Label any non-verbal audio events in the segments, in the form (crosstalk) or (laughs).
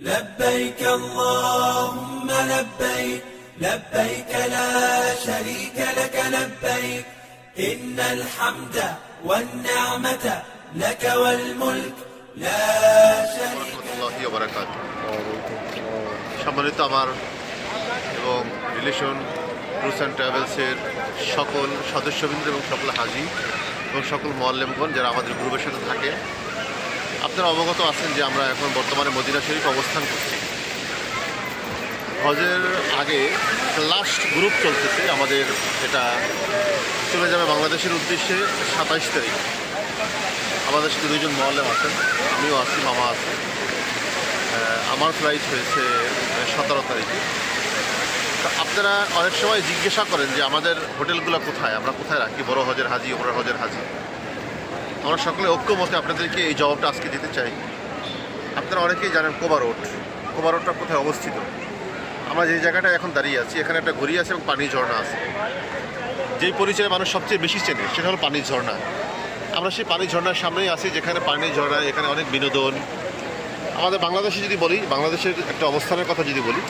لبيك اللهم لبيك لبيك لا شريك لك لبيك إن الحمد والنعمة لك والملك لا شريك রহমতুল্লাহি ওবারাকাত সম্মানিত আমার এবং রিলেশন ট্যুরস অ্যান্ড ট্রাভেলসের সকল সদস্যবৃন্দ এবং সকল হাজি এবং সকল মোয়াল্লেমগণ যারা আমাদের গ্রুপের সাথে থাকে আপনারা অবগত আছেন যে আমরা এখন বর্তমানে মদিনা শরীফ অবস্থান করছি। হজের আগে লাস্ট গ্রুপ চলতেছে, আমাদের এটা চলে যাবে বাংলাদেশের উদ্দেশ্যে সাতাইশ তারিখ। আমাদের সাথে দুইজন মোয়াল্লেম আছেন, আমিও আছি, মামা আছে। আমার ফ্লাইট হয়েছে সতেরো তারিখে। আপনারা অনেক সময় জিজ্ঞাসা করেন যে আমাদের হোটেলগুলো কোথায়? আমরা কোথায় রাখি? বড় হজের হাজি ওমরা হজের হাজি। আমরা সকলে ঐক্যমতে আপনাদেরকে এই জবাবটা আজকে দিতে চাই। আপনারা অনেকেই জানেন কোবা রোড। কোবা রোডটা কোথায় অবস্থিত? আমরা যে জায়গাটা এখন দাঁড়িয়ে আছি, এখানে একটা ঘড়ি আছে এবং পানির ঝর্ণা আছে। যেই পরিচয়ে মানুষ সবচেয়ে বেশি চেনে, সেটা হলো পানির ঝর্ণা। আমরা সেই পানির ঝর্ণার সামনেই আছি, যেখানে পানির ঝর্ণা, এখানে অনেক বিনোদন। আমাদের বাংলাদেশে যদি বলি, বাংলাদেশের একটা অবস্থানের কথা যদি বলি,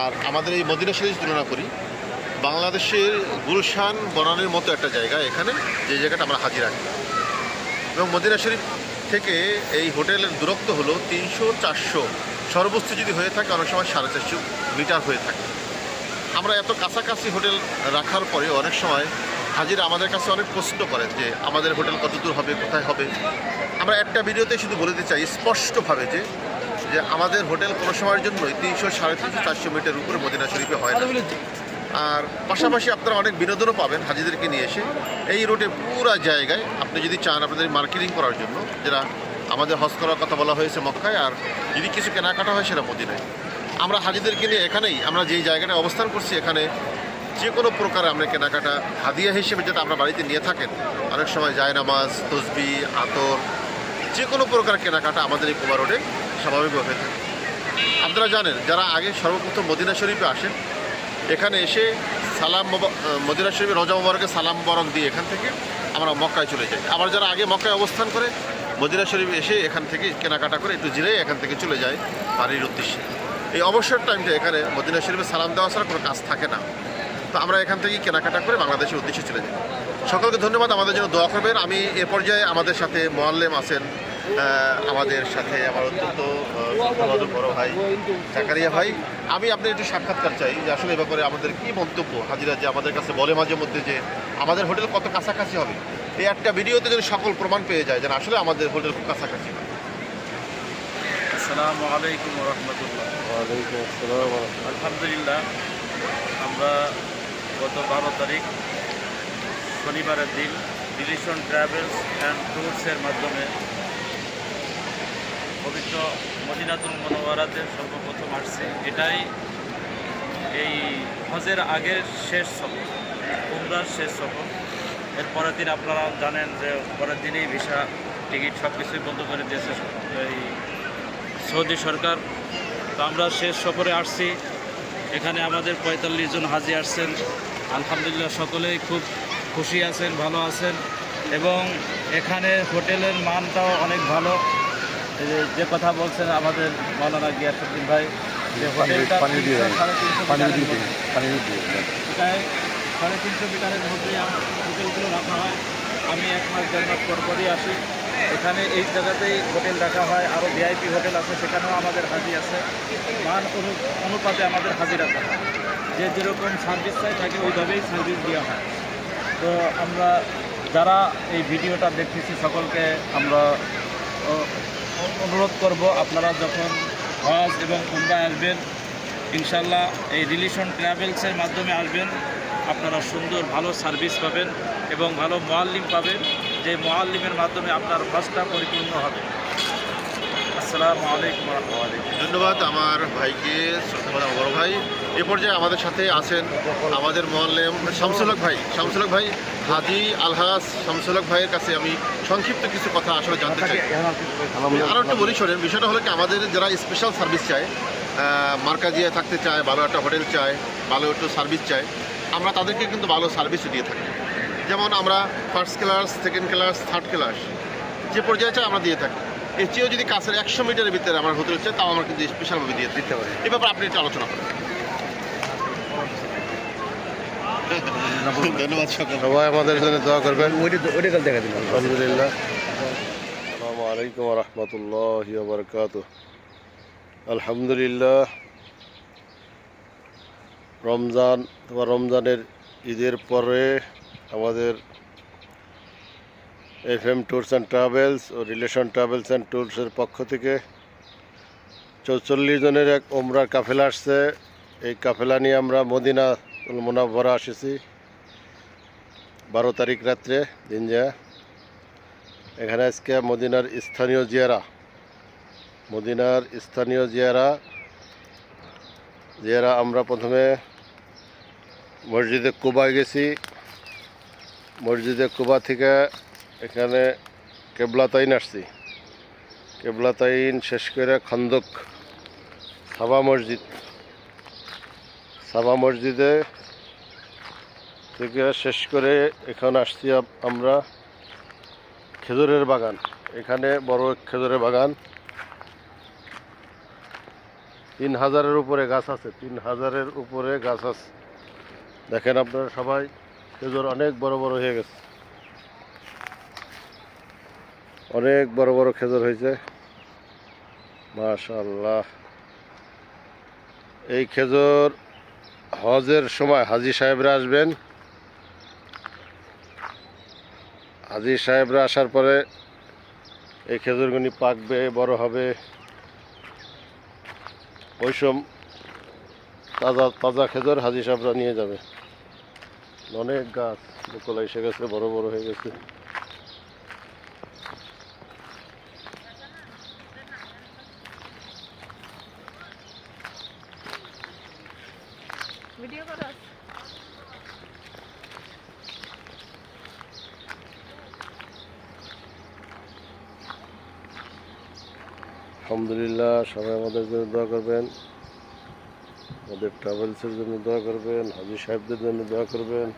আর আমাদের এই মদিনা শরীফ তুলনা করি, বাংলাদেশের গুলশান, বনানের মতো একটা জায়গা, এখানে যে জায়গাটা আমরা হাজির রাখি এবং মদিনা শরীফ থেকে এই হোটেলের দূরত্ব হলো তিনশো চারশো সর্বোচ্চ যদি হয়ে থাকে, অনেক সময় সাড়ে চারশো মিটার হয়ে থাকে। আমরা এত কাছাকাছি হোটেল রাখার পরে অনেক সময় হাজিরা আমাদের কাছে অনেক প্রশ্ন করেন যে, আমাদের হোটেল কত দূর হবে, কোথায় হবে? আমরা একটা ভিডিওতে শুধু বলে দিতে চাই স্পষ্টভাবে যে যে আমাদের হোটেল কোনো সময়ের জন্যই তিনশো সাড়ে তিনশো চারশো মিটার উপরে মদিনা শরীফে হয় না। আর পাশাপাশি আপনারা অনেক বিনোদনও পাবেন হাজিদেরকে নিয়ে এসে। এই রোডে পুরা জায়গায় আপনি যদি চান আপনাদের মার্কেটিং করার জন্য, যেটা আমাদের হজ করার কথা বলা হয়েছে মক্কায়, আর যদি কিছু কেনাকাটা হয় সেটা মদিনায়। আমরা হাজিদেরকে নিয়ে এখানেই আমরা যেই জায়গাটায় অবস্থান করছি, এখানে যে কোনো প্রকার আমরা কেনাকাটা হাদিয়া হিসেবে যেটা আমরা বাড়িতে নিয়ে থাকেন, অনেক সময় জায়নামাজ, তসবি, আতর, যে কোনো প্রকার কেনাকাটা আমাদের এই কুমার রোডে স্বাভাবিকভাবে হয়ে থাকে। আপনারা জানেন, যারা আগে সর্বপ্রথম মদিনা শরীফে আসেন এখানে এসে সালাম মদিনা শরীফে রজা মোবারকে সালাম বরক দিয়ে এখান থেকে আমরা মক্কায় চলে যাই। আবার যারা আগে মক্কায় অবস্থান করে, মদিনা শরীফে এসে এখান থেকে কেনাকাটা করে একটু জিরে এখান থেকে চলে যায় বাড়ির উদ্দেশ্যে। এই অবসর টাইমটা এখানে মদিনা শরীফে সালাম দেওয়া ছাড়া কোনো কাজ থাকে না। তো আমরা এখান থেকেই কেনাকাটা করে বাংলাদেশের উদ্দেশ্যে চলে যাই। সকলকে ধন্যবাদ, আমাদের জন্য দোয়া করবেন। আমি এ পর্যায়ে আমাদের সাথে মোয়াল্লেম আছেন আমাদের সাথে আমার অত্যন্ত বড় ভাই জাকারিয়া ভাই। আমি আপনার একটু সাক্ষাৎকার চাই যে আসলে এ ব্যাপারে আমাদের কি মন্তব্য? হাজিরা যে আমাদের কাছে বলে মাঝে মধ্যে যে আমাদের হোটেল কত কাছাকাছি হবে? এই একটা ভিডিওতে যদি সকল প্রমাণ পেয়ে যায় যেন আসলে আমাদের হোটেল খুব কাছাকাছি হয়। আসসালামু আলাইকুম রহমতুল্লাহ আলহামদুলিল্লাহ আমরা গত বারো তারিখ শনিবারের দিন ডিলিশন ট্রাভেলস অ্যান্ড ট্যুরসের মাধ্যমে পবিত্র মদিনাতুল মনোয়ারাতে সর্বপ্রথম আসছি। এটাই এই হজের আগের শেষ সফর, উমরার শেষ সফর। এর পরের দিন আপনারা জানেন যে পরের দিনেই ভিসা, টিকিট সব কিছুই বন্ধ করে দিয়েছে এই সৌদি সরকার। তো আমরা শেষ সফরে আসছি। এখানে আমাদের পঁয়তাল্লিশ জন হাজি আসছেন। আলহামদুলিল্লাহ সকলেই খুব খুশি আছেন, ভালো আছেন। এবং এখানে হোটেলের মানটাও অনেক ভালো। যে- যে কথা বলছেন আমাদের মৌলানা গিয়াসুদ্দিন ভাই যে হোটেলটা সাড়ে তিনশো মিটারের মধ্যে। সাড়ে তিনশো মিটারের মধ্যেই আমার হোটেলগুলো রাখা হয়। আমি এক মাস দেড় মাস পর পরই আসি। এখানে এই জায়গাতেই হোটেল রাখা হয়। আরও ভিআইপি হোটেল আছে সেখানেও আমাদের হাজি আছে। মান অনু- অনুপাতে আমাদের হাজি রাখা হয় যে যেরকম সার্ভিস চাই তাকে ওইভাবেই সার্ভিস দেওয়া হয়। তো আমরা যারা এই ভিডিওটা দেখতেছি সকলকে আমরা অনুরোধ করব আপনারা যখন হজ এবং কুম্বা আসবেন ইনশাল্লাহ এই রিলিশন ট্রাভেলসের মাধ্যমে আসবেন। আপনারা সুন্দর ভালো সার্ভিস পাবেন এবং ভালো মোয়াল্লিম পাবেন, যে মোয়াল্লিমের মাধ্যমে আপনার হজটা পরিপূর্ণ হবে। আসসালামু আলাইকুম রহমতুল্লাহ। ধন্যবাদ আমার ভাইকে শ্রদ্ধাবাদ আমার বড় ভাই। এ পর্যায়ে আমাদের সাথে আছেন আমাদের মোয়াল্লেম শামসুলক ভাই। শামসুলক ভাই হাজি আলহাস শামসুলক ভাইয়ের কাছে আমি সংক্ষিপ্ত কিছু কথা আসলে জানতে চাই। আরও একটু বলি শোনেন বিষয়টা হলো কি আমাদের যারা স্পেশাল সার্ভিস চায় আহ, মার্কাজিয়া থাকতে চায় ভালো একটা হোটেল চায় ভালো একটু সার্ভিস চায় আমরা তাদেরকে কিন্তু ভালো সার্ভিস দিয়ে থাকি। যেমন আমরা first class second class third class যে পর্যায়ে চাই আমরা দিয়ে থাকি। এর চেয়েও যদি কাছের একশো মিটারের ভিতরে আমার হতে হচ্ছে তাও আমার কিন্তু স্পেশালভাবে দিয়ে দিতে পারি। এই ব্যাপারে আপনি একটু আলোচনা করেন। (laughs) ধন্যবাদ সবাই আমাদের জন্য দোয়া করবেন। ওইটা দিলাম। আলহামদুলিল্লাহ। আসসালামু আলাইকুম রহমতুল্লাহ বরকাত আলহামদুলিল্লাহ রমজান অথবা রমজানের ঈদের পরে আমাদের F M tours and travels O relation travels and ট্যুরসের পক্ষ থেকে চৌচল্লিশ জনের এক ওমরার কাফেলা আসছে। এই কাফেলা নিয়ে আমরা মদিনা মোনাভরা এসেছি বারো তারিখ রাত্রে, দিন যা এখানে আজকে মদিনার স্থানীয় জিয়ারা, মদিনার স্থানীয় জিয়ারা জিয়ারা আমরা প্রথমে মসজিদে কুবায় গেছি। মসজিদে কুবা থেকে এখানে কেবলাতাইন আসছি। কেবলাতাইন শেষ করে খন্দক সাবা মসজিদ। সাবা মসজিদে থেকে শেষ করে এখানে আসছি আমরা খেজুরের বাগান। এখানে বড় খেজুরের বাগান। তিন হাজারের উপরে গাছ আছে, তিন হাজারের উপরে গাছ আছে। দেখেন আপনারা সবাই, খেজুর অনেক বড় বড় হয়ে গেছে। অনেক বড় বড় খেজুর হয়েছে। মাশাল্লাহ এই খেজুর হজের সময় হাজি সাহেবরা আসবেন। হাজি সাহেবরা আসার পরে এই খেজুরগুলি পাকবে, বড় হবে। ওই সব তাজা তাজা খেজুর হাজি সাহেবরা নিয়ে যাবে। অনেক গাছ মুকলা এসে গেছে, বড় বড় হয়ে গেছে। ভিডিও আলহামদুলিল্লাহ, সবাই আমাদের জন্য দোয়া করবেন। আমাদের ট্রাভেলসের জন্য দোয়া করবেন, হাজি সাহেবদের জন্য দোয়া করবেন।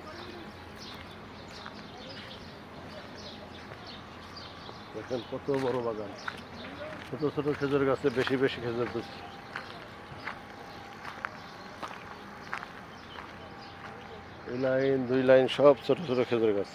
দেখেন কত বড় বাগান ছোট ছোট খেজুর গাছে, বেশি বেশি খেজুর ধরছে লাইন দুই লাইন সব ছোট ছোট খেজুর গাছ।